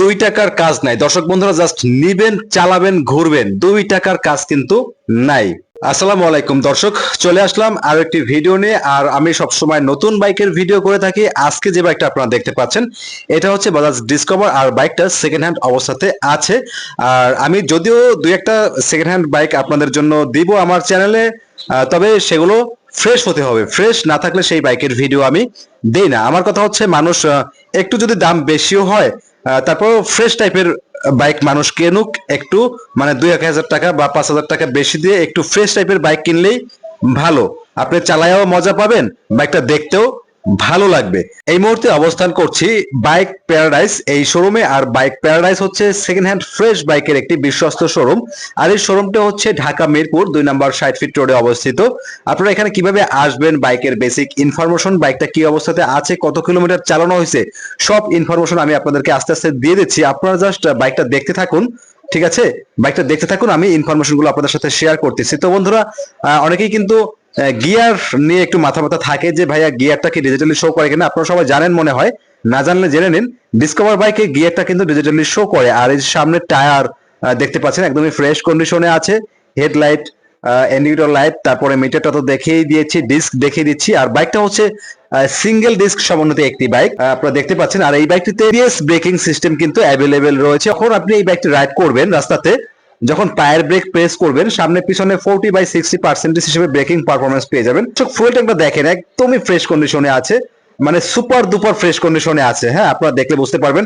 দুই টাকার কাজ নাই। দর্শক বন্ধুরা জাস্ট নিবেন, চালাবেন, ঘুরবেন। দুই টাকার কাজ কিন্তু নাই। আসসালামু আলাইকুম দর্শক, চলে আসলাম আর একটি ভিডিও নিয়ে। আর আমি সবসময় নতুন বাইকের ভিডিও করে থাকি। আজকে যে বাইকটা আপনারা দেখতে পাচ্ছেন, এটা হচ্ছে বাজাজ ডিসকভার আর বাইকটা সেকেন্ড হ্যান্ড অবস্থাতে আছে। আর আমি যদিও দুই একটা সেকেন্ড হ্যান্ড বাইক আপনাদের জন্য দিব আমার চ্যানেলে তবে সেগুলো ফ্রেশ হতে হবে। ফ্রেশ না থাকলে সেই বাইকের ভিডিও আমি দেই না। আমার কথা হচ্ছে, মানুষ একটু যদি দাম বেশিও হয় তারপর ফ্রেশ টাইপের বাইক মানুষ কেনুক একটু মানে দুই এক হাজার টাকা বা পাঁচ হাজার টাকা বেশি দিয়ে একটু ফ্রেশ টাইপের বাইক কিনলেই ভালো। আপনি চালায়াও মজা পাবেন বাইকটা দেখতেও ভালো লাগবে। এই মুহূর্তে অবস্থান করছি বাইক প্যারাডাইস এই শোরুমে, আর বাইক প্যারাডাইস হচ্ছে সেকেন্ড হ্যান্ড ফ্রেশ বাইকের একটি বিশ্বস্ত শোরুম। আর এই শোরুমটা হচ্ছে ঢাকা মিরপুর, দুই নম্বর ষাট ফিট রোডে অবস্থিত। আপনারা এখানে কীভাবে আসবেন, বাইকের বেসিক ইনফরমেশন বাইকটা কি অবস্থাতে আছে, কত কিলোমিটার চালানো হয়েছে, সব ইনফরমেশন আমি আপনাদেরকে আস্তে আস্তে দিয়ে দিচ্ছি। আপনারা জাস্ট বাইকটা দেখতে থাকুন, ঠিক আছে? বাইকটা দেখতে থাকুন, আমি ইনফরমেশনগুলো আপনাদের সাথে শেয়ার করতেছি। তো বন্ধুরা অনেকেই কিন্তু গিয়ার নিয়ে একটু মাথা মাথা থাকে যে ভাইয়া গিয়ারটা কি ডিজিটালি শো করে কিনা? আপনারা সবাই জানেন মনে হয়, না জানলে জেনে নিন ডিসকভার বাইকে গিয়ারটা কিন্তু ডিজিটালি শো করে। আর এই সামনে টায়ার দেখতে পাচ্ছেন, একদমই ফ্রেশ কন্ডিশনে আছে। হেডলাইট ইন্ডিকেটর লাইট তারপরে মিটারটা তো দেখিয়ে দিয়েছি ডিস্ক দেখিয়ে দিচ্ছি। আর বাইকটা হচ্ছে সিঙ্গেল ডিস্ক সমন্বিত একটি বাইক আপনারা দেখতে পাচ্ছেন, আর এই বাইকটিতে ব্রেকিং সিস্টেম কিন্তু অ্যাভেলেবেল রয়েছে। এখন আপনি এই বাইকটি রাইড করবেন রাস্তাতে। যখন টায়ার ব্রেক প্রেস করবেন, সামনে পিছনে ফোরটি বাই সিক্সটি পার্সেন্টেজ হিসেবে ব্রেকিং পারফরমেন্স পেয়ে যাবেন। ফুল ট্যাঙ্কটা দেখেন, একদমই ফ্রেশ কন্ডিশনে আছে মানে সুপার দুপার ফ্রেশ কন্ডিশনে আছে। হ্যাঁ আপনারা দেখলে বুঝতে পারবেন।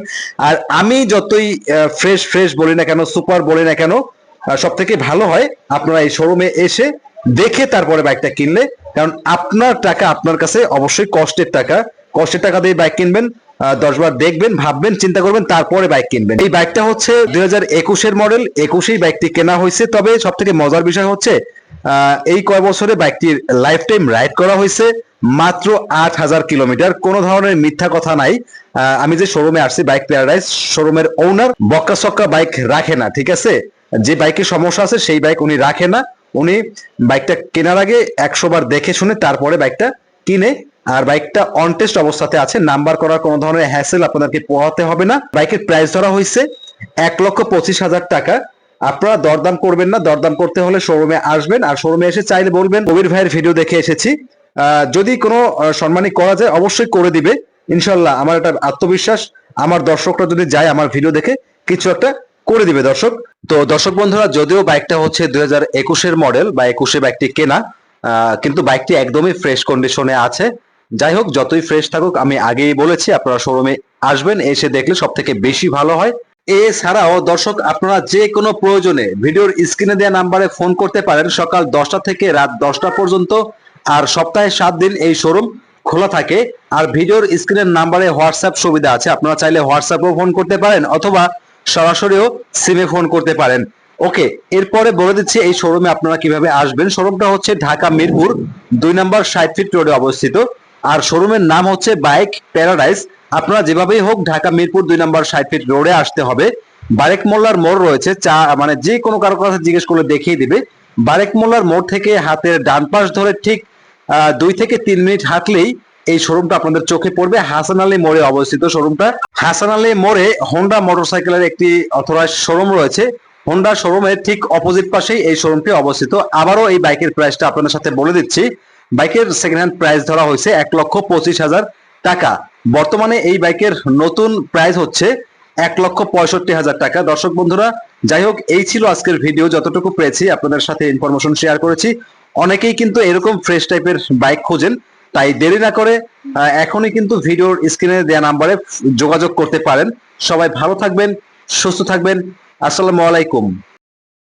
আর আমি যতই ফ্রেশ ফ্রেশ বলি না কেন সুপার বলি না কেন সব থেকে ভালো হয় আপনারা এই শোরুমে এসে দেখে তারপরে বাইকটা কিনলে। কারণ আপনার টাকা আপনার কাছে অবশ্যই কষ্টের টাকা। কষ্টের টাকা দিয়ে বাইক কিনবেন দশ বার দেখবেন, ভাববেন, চিন্তা করবেন, তারপরে বাইক কিনবেন। এই বাইকটা হচ্ছে দুই হাজার একুশের মডেল একুশেই বাইকটি কেনা হয়েছে। তবে সব থেকে মজার বিষয় হচ্ছে এই কয় বছরে বাইকটির লাইফ টাইম রাইড করা হয়েছে মাত্র আট হাজার কিলোমিটার। কোনো ধরনের মিথ্যা কথা নাই। আমি যে শোরুমে আসছি বাইক প্যারাডাইস শোরুমের ওনার বক্কা সক্কা বাইক রাখে না, ঠিক আছে? যে বাইকের সমস্যা আছে, সেই বাইক উনি রাখে না। উনি বাইকটা কেনার আগে একশো বার দেখে শুনে তারপরে বাইকটা কিনে আর বাইকটা অন টেস্ট অবস্থাতে আছে নাম্বার করার কোনো ধরনের হ্যাসেল আপনাদেরকে পোহাতে হবে না। বাইকের প্রাইস ধরা হয়েছে এক লক্ষ পঁচিশ হাজার টাকা। আপনারা দরদাম করবেন না, দরদাম করতে হলে শোরুমে আসবেন আর শোরুমে এসে চাইলে বলবেন, কবির ভাইয়ের ভিডিও দেখে এসেছি। যদি কোনো সম্মানী করা যায় অবশ্যই করে দিবে। ইনশাল্লাহ আমার একটা আত্মবিশ্বাস, আমার দর্শকরা যদি যায় আমার ভিডিও দেখে, কিছু একটা করে দিবে দর্শক। তো দর্শক বন্ধুরা, যদিও বাইকটা হচ্ছে দুই হাজার একুশের মডেল বা একুশে বাইকটি কেনা কিন্তু বাইকটি একদমই ফ্রেশ কন্ডিশনে আছে। যাই হোক যতই ফ্রেশ থাকুক, আমি আগেই বলেছি, আপনারা শোরুমে আসবেন, এসে দেখলে সব থেকে বেশি ভালো হয়। এছাড়াও, দর্শক, আপনারা যে কোনো প্রয়োজনে ভিডিওর স্ক্রিনে দেওয়া নাম্বারে ফোন করতে পারেন। সকাল দশটা থেকে রাত দশটা পর্যন্ত আর সপ্তাহে সাত দিন এই শোরুম খোলা থাকে। আর ভিডিওর স্ক্রিনের নাম্বারে হোয়াটসঅ্যাপ সুবিধা আছে। আপনারা চাইলে হোয়াটসঅ্যাপেও ফোন করতে পারেন, অথবা সরাসরিও সিমে ফোন করতে পারেন। ওকে, এরপরে বলে দিচ্ছি, এই শোরুমে আপনারা কীভাবে আসবেন? শোরুমটা হচ্ছে ঢাকা মিরপুর, দুই নম্বর ষাট ফিট রোডে অবস্থিত। আর শোরুমের নাম হচ্ছে বাইক প্যারাডাইস আপনারা যেভাবেই হোক ঢাকা মিরপুর দুই নম্বর ষাট ফিট রোডে আসতে হবে। বারেক মোল্লার মোড় রয়েছে, চা মানে যে কোনো কারও কথা জিজ্ঞেস করলে দেখিয়ে দিবে। বারেক মোল্লার মোড় থেকে হাতের ডান পাশ ধরে ঠিক দুই থেকে তিন মিনিট হাঁটলেই এই শোরুমটা আপনাদের চোখে পড়বে। হাসান আলী মোড়ে অবস্থিত শোরুমটা হাসান আলী মোড়ে হোন্ডা মোটরসাইকেলের একটি অথরাইজ শোরুম রয়েছে। হোন্ডা শোরুমের ঠিক অপোজিট পাশেই এই শোরুমটি অবস্থিত। আবারও এই বাইকের প্রাইসটা আপনাদের সাথে বলে দিচ্ছি। বাইকের সেকেন্ড হ্যান্ড প্রাইস ধরা হয়েছে এক লক্ষ পঁচিশ হাজার টাকা। বর্তমানে এই বাইকের নতুন প্রাইস হচ্ছে এক লক্ষ পঁয়ষট্টি হাজার টাকা। দর্শক বন্ধুরা, যাই হোক, এই ছিল আজকের ভিডিও যতটুকু পেয়েছি, আপনাদের সাথে ইনফরমেশন শেয়ার করেছি। অনেকেই কিন্তু এরকম ফ্রেশ টাইপের বাইক খোঁজেন, তাই দেরি না করে এখনই কিন্তু ভিডিওর স্ক্রিনে দেওয়া নাম্বারে যোগাযোগ করতে পারেন। সবাই ভালো থাকবেন, সুস্থ থাকবেন। আসসালামু আলাইকুম।